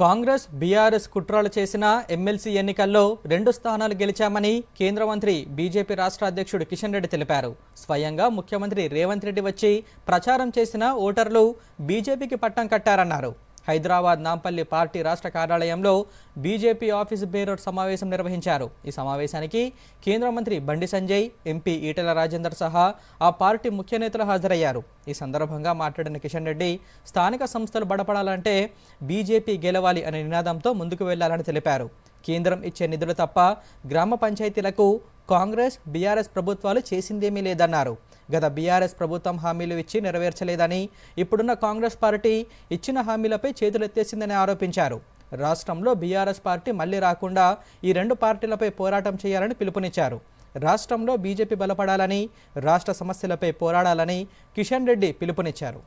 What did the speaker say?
Congress BRS కుట్రలు చేసిన MLC ఎన్నికల్లో రెండు స్థానాలు గెలిచామని కేంద్ర మంత్రి బీజేపీ రాష్ట్ర అధ్యక్షుడు కిషన్ రెడ్డి తెలిపారు. స్వయంగా ముఖ్యమంత్రి రేవంత్ రెడ్డి వచ్చి ప్రచారం చేసిన ఓటర్లు బీజేపీకి పట్టం కట్టారన్నారు. హైదరాబాద్ నాంపల్లి పార్టీ రాష్ట్ర కార్యాలయంలో బీజేపీ ఆఫీస్ బేరోడ్ సమావేశం నిర్వహించారు. ఈ సమావేశానికి కేంద్ర మంత్రి బండి సంజయ్ ఎంపీ ఈటెల రాజేందర్ సహా ఆ పార్టీ ముఖ్య నేతలు హాజరయ్యారు. ఈ సందర్భంగా మాట్లాడిన కిషన్ రెడ్డి స్థానిక సంస్థలు బడపడాలంటే బీజేపీ గెలవాలి అనే నినాదంతో ముందుకు వెళ్ళాలని తెలిపారు. కేంద్రం ఇచ్చే నిధులు తప్ప గ్రామ పంచాయతీలకు కాంగ్రెస్ బీఆర్ఎస్ ప్రభుత్వాలు చేసిందేమీ లేదన్నారు. గత బీఆర్ఎస్ ప్రభుత్వం హామీలు ఇచ్చి నెరవేర్చలేదని ఇప్పుడున్న కాంగ్రెస్ పార్టీ ఇచ్చిన హామీలపై చేతులెత్తేసిందని ఆరోపించారు. రాష్ట్రంలో బీఆర్ఎస్ పార్టీ మళ్ళీ రాకుండా ఈ రెండు పార్టీలపై పోరాటం చేయాలని పిలుపునిచ్చారు. రాష్ట్రంలో బీజేపీ బలపడాలని రాష్ట్ర సమస్యలపై పోరాడాలని కిషన్ రెడ్డి పిలుపునిచ్చారు.